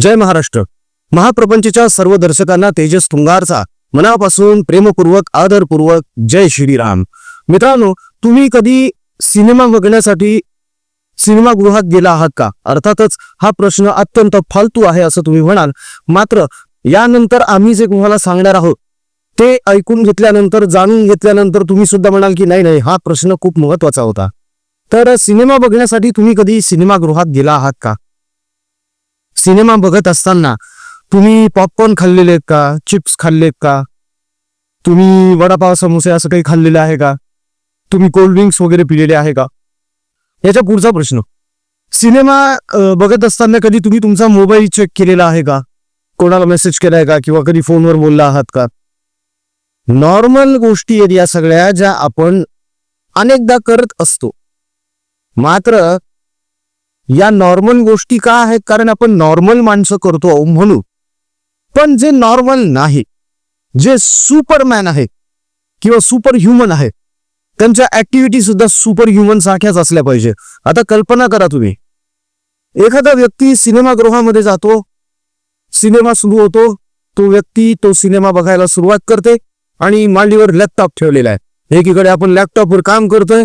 जय महाराष्ट्र. महाप्रपंचच्या सर्व दर्शकांना तेजस तुंगारचा मनापासून प्रेमपूर्वक आदरपूर्वक जय श्रीराम. मित्रांनो तुम्ही कधी सिनेमा बघण्यासाठी सिनेमागृहात गेला आहात का? अर्थातच हा प्रश्न अत्यंत फालतू आहे असं तुम्ही म्हणाल. मात्र यानंतर आम्ही जे तुम्हाला सांगणार आहोत ते ऐकून घेतल्यानंतर जाणून घेतल्यानंतर तुम्ही सुद्धा म्हणाल की नाही नाही हा प्रश्न खूप महत्त्वाचा होता. तर सिनेमा बघण्यासाठी तुम्ही कधी सिनेमागृहात गेला आहात का? सिनेमा बघत असताना तुम्ही पॉपकॉर्न खाल्लेले आहेत का? चिप्स खाल्लेत का? तुम्ही वडापाव समोसे असं काही खाल्लेलं आहे का? तुम्ही कोल्ड ड्रिंक्स वगैरे पिलेले आहे का? याच्या पुढचा प्रश्न. सिनेमा बघत असताना कधी तुम्ही तुमचा मोबाईल चेक केलेला आहे का? कोणाला मेसेज केलाय का? किंवा कधी फोनवर बोलला आहात का? नॉर्मल गोष्टी आहेत या सगळ्या ज्या आपण अनेकदा करत असतो. मात्र या नॉर्मल गोष्टी का आहेत? कारण आपण नॉर्मल माणसं करतो म्हणून. पण जे नॉर्मल नाही जे सुपरमॅन आहे किंवा सुपर ह्युमन आहे त्यांच्या ऍक्टिव्हिटी सुद्धा सुपर ह्युमन सारख्याच असल्या पाहिजे. आता कल्पना करा तुम्ही. एखादा व्यक्ती सिनेमागृहामध्ये जातो सिनेमा सुरू होतो तो व्यक्ती तो सिनेमा बघायला सुरुवात करते आणि मांडीवर लॅपटॉप ठेवलेला आहे. एकीकडे आपण लॅपटॉपवर काम करतोय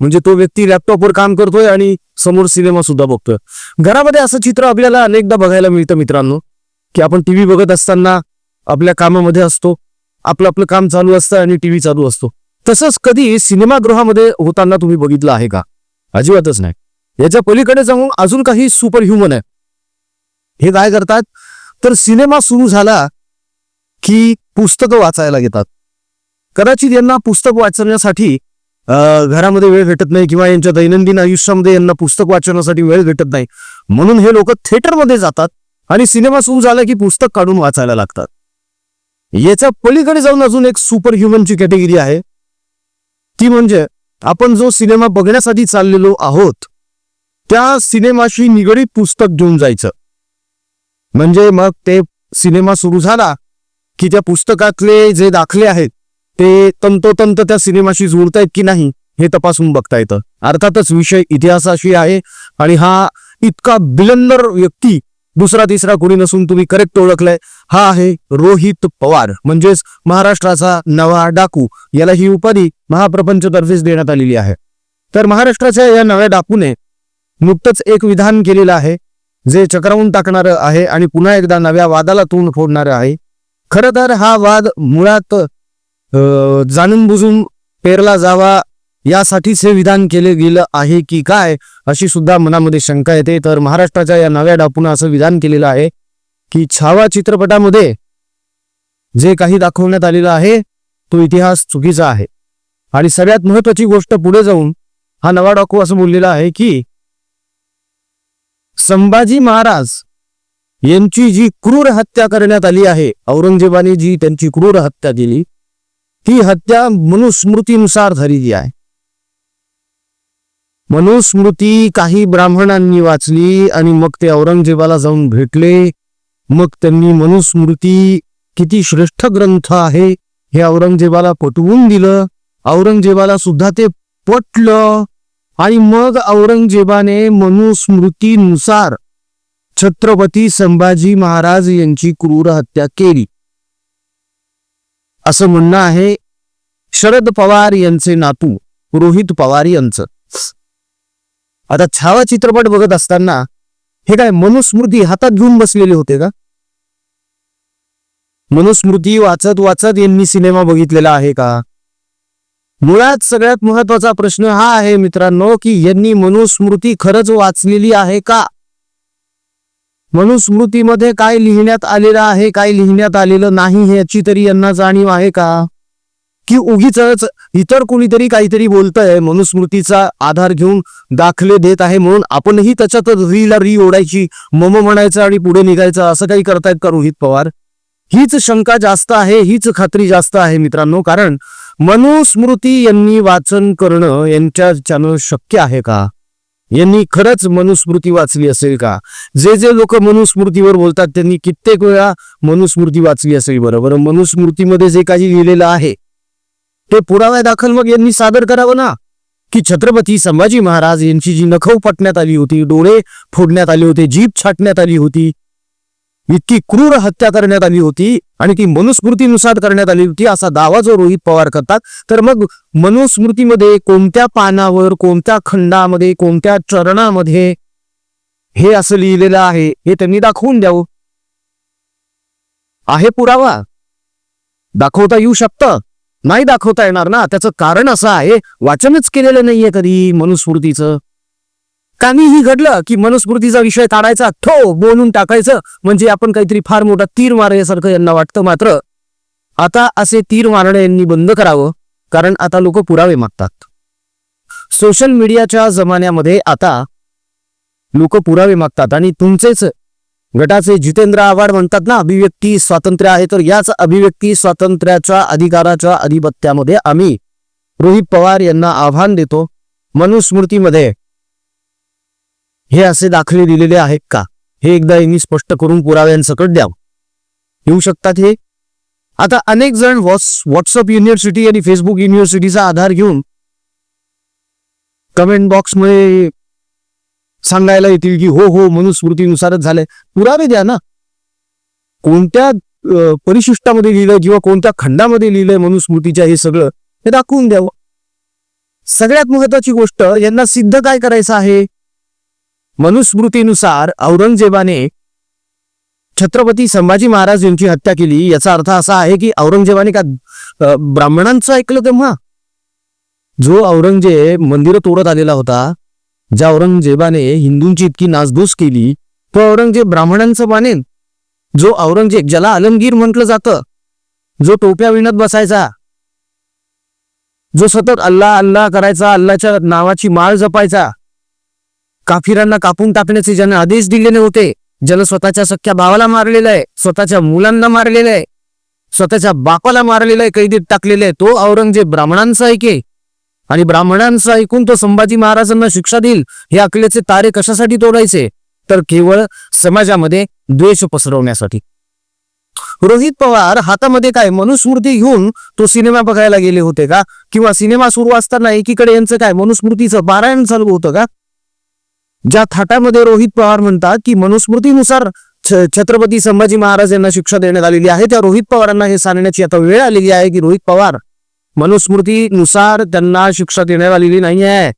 म्हणजे तो व्यक्ती लॅपटॉपवर काम करतोय आणि समोर सिनेमा सुद्धा बघतोय. घरामध्ये असं चित्र आपल्याला अनेकदा बघायला मिळतं मित्रांनो की आपण टीव्ही बघत असताना आपल्या कामामध्ये असतो आपलं आपलं काम चालू असतं आणि टीव्ही चालू असतो. तसंच कधी सिनेमागृहामध्ये होताना तुम्ही बघितलं आहे का? अजिबातच नाही. याच्या पलीकडे जाऊन अजून काही सुपर ह्युमन आहे. हे काय करतात? तर सिनेमा सुरू झाला की पुस्तकं वाचायला घेतात. कदाचित यांना पुस्तक वाचण्यासाठी घरामध्ये वेळ भेटत नाही किंवा यांच्या दैनंदिन आयुष्यामध्ये यांना पुस्तक वाचण्यासाठी वेळ भेटत नाही. म्हणून हे लोक थिएटरमध्ये जातात आणि सिनेमा सुरू झाला की पुस्तक काढून वाचायला लागतात. याच्या पलीकडे जाऊन अजून एक सुपर ह्युमनची कॅटेगरी आहे. ती म्हणजे आपण जो सिनेमा बघण्यासाठी चाललेलो आहोत त्या सिनेमाशी निगडीत पुस्तक घेऊन जायचं. म्हणजे मग ते सिनेमा सुरू झाला की त्या पुस्तकातले जे दाखले आहेत ते तंतोतंत त्या सिनेमाशी जुळतायत की नाही हे तपासून बघता येतं. अर्थातच विषय इतिहासाशी आहे आणि हा इतका बिलंदर व्यक्ती दुसरा तिसरा कोणी नसून तुम्ही करेक्ट ओळखलाय. हा आहे रोहित पवार म्हणजेच महाराष्ट्राचा नवा डाकू. याला ही उपाधी महाप्रपंचतर्फेच देण्यात आलेली आहे. तर महाराष्ट्राच्या या नव्या डाकूने नुकतंच एक विधान केलेलं आहे जे चक्रावून टाकणारं आहे आणि पुन्हा एकदा नव्या वादाला तोंड फोडणारं आहे. खरं तर हा वाद मुळात जाणून बुजून पेरला जावा. यासाठीच हे विधान केले गेलं आहे की काय अशी सुद्धा मनामध्ये शंका येते. तर महाराष्ट्राच्या या नव्या डापून असं विधान केलेलं आहे की छावा चित्रपटामध्ये जे काही दाखवण्यात आलेलं आहे तो इतिहास चुकीचा आहे. आणि सगळ्यात महत्वाची गोष्ट पुढे जाऊन हा नवा डाकू असं बोललेला आहे की संभाजी महाराज यांची जी क्रूर हत्या करण्यात आली आहे औरंगजेबाने जी त्यांची क्रूर हत्या केली ती हत्या मनुस्मृतीनुसार झालेली आहे. मनुस्मृती काही ब्राह्मणांनी वाचली आणि मग ते औरंगजेबाला जाऊन भेटले. मग त्यांनी मनुस्मृती किती श्रेष्ठ ग्रंथ आहे हे औरंगजेबाला पटवून दिलं. औरंगजेबाला सुद्धा ते पटलं. आणि मग औरंगजेबाने मनुस्मृतीनुसार छत्रपती संभाजी महाराज यांची क्रूर हत्या केली. असं म्हणणं आहे शरद पवार यांचे नातू रोहित पवार यांचं. आता छावा चित्रपट बघत असताना हे काय मनुस्मृती हातात घेऊन बसलेले होते का? मनुस्मृती वाचत वाचत यांनी सिनेमा बघितलेला आहे का? मुळात सगळ्यात महत्त्वाचा प्रश्न हा आहे मित्रांनो की यांनी मनुस्मृती खरंच वाचलेली आहे का? मनुस्मृतीमध्ये काय लिहिण्यात आलेलं आहे काय लिहिण्यात आलेलं नाही याची तरी यांना जाणीव आहे का? की उगीच इतर कोणीतरी काहीतरी बोलतंय मनुस्मृतीचा आधार घेऊन दाखले देत आहे म्हणून आपणही त्याच्यात रीला री ओढायची मम म्हणायचं आणि पुढे निघायचं असं काही करतायत का रोहित पवार? हीच शंका जास्त आहे हीच खात्री जास्त आहे मित्रांनो कारण मनुस्मृती यांनी वाचन करणं यांच्याच्यानं शक्य आहे का? यांनी खरंच मनुस्मृती वाचली असेल का? जे जे लोक मनुस्मृतीवर बोलतात त्यांनी कित्येक वेळा मनुस्मृती वाचली असेल बरोबर मनुस्मृतीमध्ये जे काही लिहिलेलं आहे ते पुराव्या दाखल मग यांनी सादर करावं ना? की छत्रपती संभाजी महाराज यांची जी नखव पटण्यात आली होती डोळे फोडण्यात आले होते जीभ छाटण्यात आली होती इतकी क्रूर हत्या करण्यात आली होती आणि ती मनुस्मृतीनुसार करण्यात आली होती असा दावा जो रोहित पवार करतात. तर मग मनुस्मृतीमध्ये कोणत्या पानावर कोणत्या खंडामध्ये कोणत्या चरणामध्ये हे असं लिहिलेलं आहे हे त्यांनी दाखवून द्यावं? आहे पुरावा? दाखवता येऊ शकतं? नाही दाखवता येणार ना? त्याचं कारण असं आहे वाचनच केलेलं नाहीये कधी मनुस्मृतीचं. काहीही घडलं की मनुस्मृतीचा विषय काढायचा ठो बोलून टाकायचं म्हणजे आपण काहीतरी फार मोठा तीर मारण्यासारखं यांना वाटतं मात्र. आता असे तीर मारणं यांनी बंद करावं कारण आता लोक पुरावे मागतात. सोशल मीडियाच्या जमान्यामध्ये आता लोक पुरावे मागतात आणि तुमचेच गटाचे जितेंद्र आव्हाड म्हणतात ना अभिव्यक्ती स्वातंत्र्य आहे तर याच अभिव्यक्ती स्वातंत्र्याच्या अधिकाराच्या अधिपत्यामध्ये आम्ही रोहित पवार यांना आव्हान देतो. मनुस्मृतीमध्ये हे असे दाखले दिलेले आहेत का? हे एकदा यांनी स्पष्ट करून पुराव्यांसकट द्यावं. येऊ शकतात हे? आता अनेक जण व्हॉट्सअप युनिव्हर्सिटी आणि फेसबुक युनिव्हर्सिटीचा आधार घेऊन कमेंट बॉक्समध्ये सांगायला येतील की हो हो मनुस्मृतीनुसारच झालंय. पुरावे द्या ना. कोणत्या परिशिष्टामध्ये लिहिलंय किंवा कोणत्या खंडामध्ये लिहिलंय मनुस्मृतीच्या हे सगळं हे दाखवून द्यावं. सगळ्यात महत्वाची गोष्ट यांना सिद्ध काय करायचं आहे? मनुस्मृतीनुसार औरंगजेबाने छत्रपती संभाजी महाराज यांची हत्या केली. याचा अर्थ असा आहे की औरंगजेबाने का ब्राह्मणांचं ऐकलं तेव्हा? जो औरंगजेब मंदिरं तोडत आलेला होता ज्या औरंगजेबाने हिंदूंची इतकी नासधूस केली तो औरंगजेब ब्राह्मणांचं मानेन. जो औरंगजेब ज्याला आलमगीर म्हटलं जातं जो टोप्या विणत बसायचा जो सतत अल्ला अल्ला करायचा अल्लाच्या नावाची माळ जपायचा काफिरांना कापून टाकण्याचे ज्यानं आदेश दिलेले होते ज्यानं स्वतःच्या सख्या भावाला मारलेलं आहे स्वतःच्या मुलांना मारलेलं आहे स्वतःच्या बापाला मारलेलं आहे कैदीत टाकलेलं आहे तो औरंगजेब ब्राह्मणांचा ऐके आणि ब्राह्मणांचं ऐकून तो संभाजी महाराजांना शिक्षा देईल हे अकलेचे तारे कशासाठी तोडायचे? तर केवळ समाजामध्ये द्वेष पसरवण्यासाठी. रोहित पवार हातामध्ये काय मनुस्मृती घेऊन तो सिनेमा बघायला गेले होते का? किंवा सिनेमा सुरू असताना एकीकडे यांचं काय मनुस्मृतीचं पारायण चालू होतं का? ज्या थाटामध्ये रोहित पवार म्हणतात की मनुस्मृतीनुसार छ- छत्रपती संभाजी महाराज यांना शिक्षा देण्यात आलेली आहे त्या रोहित पवारांना हे सांगण्याची आता वेळ आलेली आहे की रोहित पवार मनुस्मृतीनुसार त्यांना शिक्षा देण्यात आलेली नाही आहे.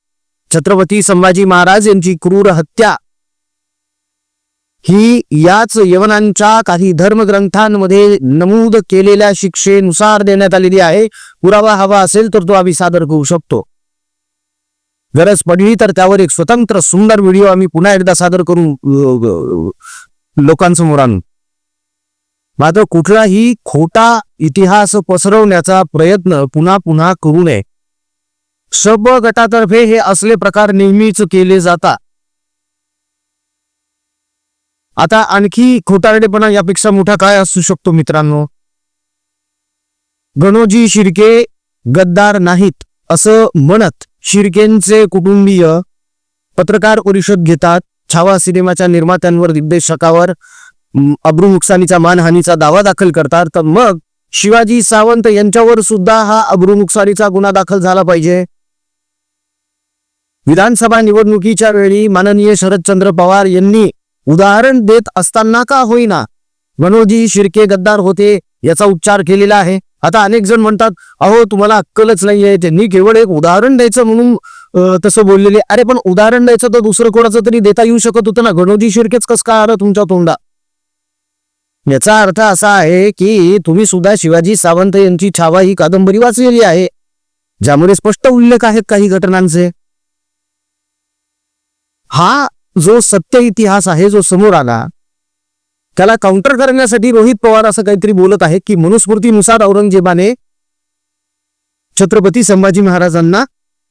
छत्रपती संभाजी महाराज यांची क्रूर हत्या ही याच यवनांच्या काही धर्मग्रंथांमध्ये नमूद केलेल्या शिक्षेनुसार देण्यात आलेली आहे. पुरावा हवा असेल तर तो आम्ही सादर करू शकतो. गरज पडली तर त्यावर एक स्वतंत्र सुंदर व्हिडिओ आम्ही पुन्हा एकदा सादर करू लोकांसमोर आणू. मात्र कुठलाही खोटा इतिहास पसरवण्याचा प्रयत्न पुन्हा पुन्हा करू नये. सब गटातर्फे हे असले प्रकार नेहमीच केले जातात. आता आणखी खोटारडेपणा यापेक्षा मोठा काय असू शकतो मित्रांनो? गणोजी शिर्के गद्दार नाहीत असं म्हणत शिर्केंचे कुटुंबीय पत्रकार परिषद घेतात. छावा सिनेमाच्या निर्मात्यांवर दिग्दर्शकावर अब्रू नुकसानीचा मानहानीचा दावा दाखल करतात. तर मग शिवाजी सावंत यांच्यावर सुद्धा हा अब्रू नुकसानीचा गुन्हा दाखल झाला पाहिजे. विधानसभा निवडणुकीच्या वेळी माननीय शरदचंद्र पवार यांनी उदाहरण देत असताना का होईना मनोजी शिर्के गद्दार होते. याचा उच्चार केलेला आहे. आता अनेक जण म्हणतात अहो तुम्हाला अक्कलच नाहीये. त्यांनी केवळ एक उदाहरण द्यायचं म्हणून तसं बोललेले. अरे पण उदाहरण द्यायचं तर दुसरं कोणाचं तरी देता येऊ शकत होतं ना? गणोजी शिर्केच कस काय आलं तुमच्या तोंडा? याचा अर्थ असा आहे की तुम्ही सुद्धा शिवाजी सावंत यांची छावा ही कादंबरी वाचलेली आहे ज्यामध्ये स्पष्ट उल्लेख आहेत काही घटनांचे. हा जो सत्य इतिहास आहे जो समोर आला त्याला काउंटर करण्यासाठी रोहित पवार असं काहीतरी बोलत आहे की मनुस्मृतीनुसार औरंगजेबाने छत्रपती संभाजी महाराजांना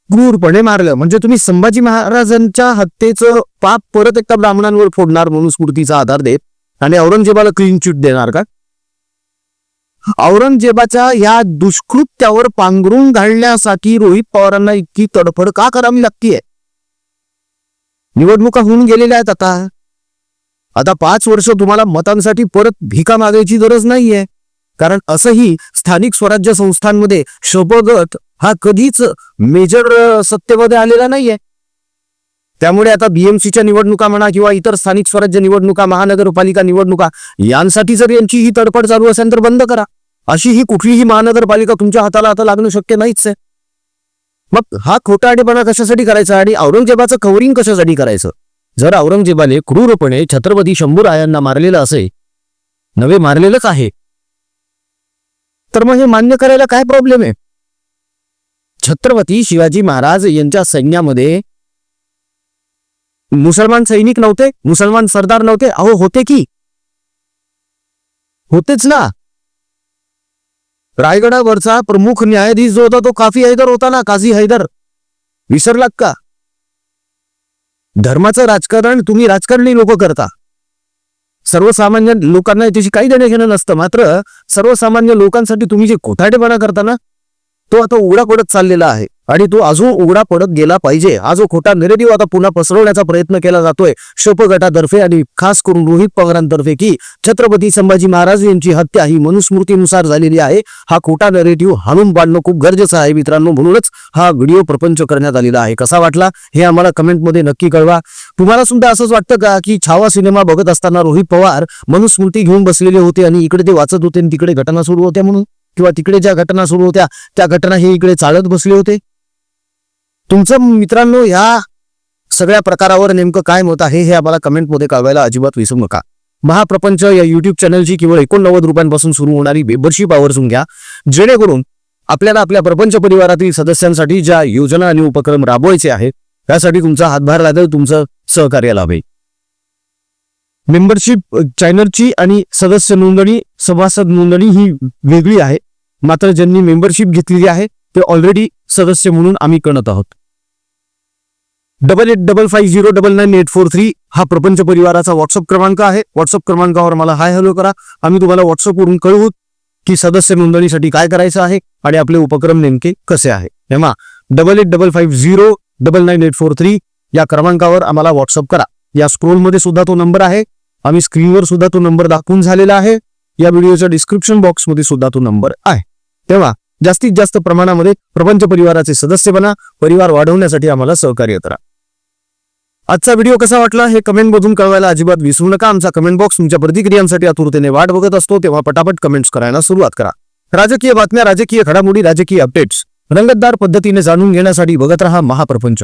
क्रूरपणे मारलं. म्हणजे तुम्ही संभाजी महाराजांच्या हत्येचं पाप परत एकदा ब्राह्मणांवर फोडणार मनुस्मृतीचा आधार देत आणि औरंगजेबाला क्लीन चिट देणार का? औरंगजेबाच्या या दुष्कृत्यावर पांघरून घालण्यासाठी रोहित पवारांना इतकी तडफड का करावी लागतीये? निवडणुका होऊन गेलेल्या आहेत आता. आता पाच वर्ष तुम्हाला मतांसाठी परत भिका मागायची गरज नाहीये. कारण असंही स्थानिक स्वराज्य संस्थांमध्ये शपगत हा कधीच मेजर सत्तेमध्ये आलेला नाहीये. त्यामुळे आता बीएमसीच्या निवडणुका म्हणा किंवा इतर स्थानिक स्वराज्य निवडणुका महानगरपालिका निवडणुका यांसाठी जर यांची ही तडफड चालू असेल तर बंद करा. अशी ही कुठलीही महानगरपालिका तुमच्या हाताला आता लागणं शक्य नाहीच आहे. मग हा खोटा आडेपणा कशासाठी करायचा आणि औरंगजेबाचं कव्हरिंग कशासाठी करायचं? जर औरंगजेबाने क्रूरपणे छत्रपती शंभूरायांना मारलेलं असे नवे मारलेलंच आहे. तर मग हे मान्य करायला काय प्रॉब्लेम आहे? छत्रपती शिवाजी महाराज यांच्या सैन्यामध्ये मुसलमान सैनिक नव्हते मुसलमान सरदार नव्हते अहो होते की? होतेच ना. रायगडावरचा प्रमुख न्यायाधीश जो होता तो काफी हैदर होता ना काझी हैदर. विसरलात का? धर्माचं राजकारण तुम्ही राजकारणी लोक करता. सर्वसामान्य लोकांना त्याची काही देणं घेणं नसतं. मात्र सर्वसामान्य लोकांसाठी तुम्ही जे खोटाटेपणा करता ना तो आता उघडा पडत चाललेला आहे. आणि तो अजून उघडा पडत गेला पाहिजे. हा जो खोटा नेरेटिव्ह आता पुन्हा पसरवण्याचा प्रयत्न केला जातोय शप गटातर्फे आणि खास करून रोहित पवारांतर्फे की छत्रपती संभाजी महाराज यांची हत्या ही मनुस्मृतीनुसार झालेली आहे. हा खोटा नेरेटिव्ह हाणून पाडणं खूप गरजेचं आहे मित्रांनो. म्हणूनच हा व्हिडिओ प्रपंच करण्यात आलेला आहे. कसा वाटला? हे आम्हाला कमेंटमध्ये नक्की कळवा. तुम्हाला सुद्धा असंच वाटतं का की छावा सिनेमा बघत असताना रोहित पवार मनुस्मृती घेऊन बसलेले होते आणि इकडे ते वाचत होते आणि तिकडे घटना सुरू होत्या म्हणून? किंवा तिकडे ज्या घटना सुरू होत्या त्या घटना हे इकडे चालत बसले होते? तुमचं मित्रांनो ह्या सगळ्या प्रकारावर नेमकं काय मत आहे हे आम्हाला कमेंटमध्ये कळवायला अजिबात विसरू नका. महाप्रपंच या युट्यूब चॅनलची केवळ एकोणनव्वद रुपयांपासून सुरू होणारी मेंबरशिप आवर्जून घ्या. जेणेकरून आपल्याला आपल्या प्रपंच परिवारातील सदस्यांसाठी ज्या योजना आणि उपक्रम राबवायचे आहेत त्यासाठी तुमचा हातभार लागेल तुमचं सहकार्य लाभेल. मेंबरशिप चॅनलची आणि सदस्य नोंदणी सभासद नोंदणी ही वेगळी आहे. मात्र ज्यांनी मेंबरशिप घेतलेली आहे ते ऑलरेडी सदस्य म्हणून आम्ही करत आहोत. Double eight double five zero double nine eight four three हा प्रपंच परिवाराचा व्हॉट्सअप क्रमांक आहे. व्हॉट्सअप क्रमांकावर मला हाय हॅलो करा. आम्ही तुम्हाला व्हॉट्सअपवरून कळवू की सदस्य नोंदणीसाठी काय करायचं आहे आणि आपले उपक्रम नेमके कसे आहे. तेव्हा double eight double five zero double nine eight four three या क्रमांकावर आम्हाला व्हॉट्सअप करा. या स्क्रोलमध्ये सुद्धा तो नंबर आहे. आम्ही स्क्रीनवर सुद्धा तो नंबर दाखवून झालेला आहे. या व्हिडिओच्या डिस्क्रिप्शन बॉक्समध्ये सुद्धा तो नंबर आहे. तेव्हा जास्तीत जास्त प्रमाणामध्ये प्रपंच परिवाराचे सदस्य बना परिवार वाढवण्यासाठी आम्हाला सहकार्य करा. आजचा व्हिडिओ कसा वाटला हे कमेंट मधून कळवायला अजिबात विसरू नका. आमचा कमेंट बॉक्स तुमच्या प्रतिक्रियांसाठी आतुरतेने वाट बघत असतो तेव्हा पटापट कमेंट्स करायला सुरुवात करा. राजकीय बातम्या राजकीय घडामोडी राजकीय अपडेट्स रंगतदार पद्धतीने जाणून घेण्यासाठी बघत रहा महाप्रपंच.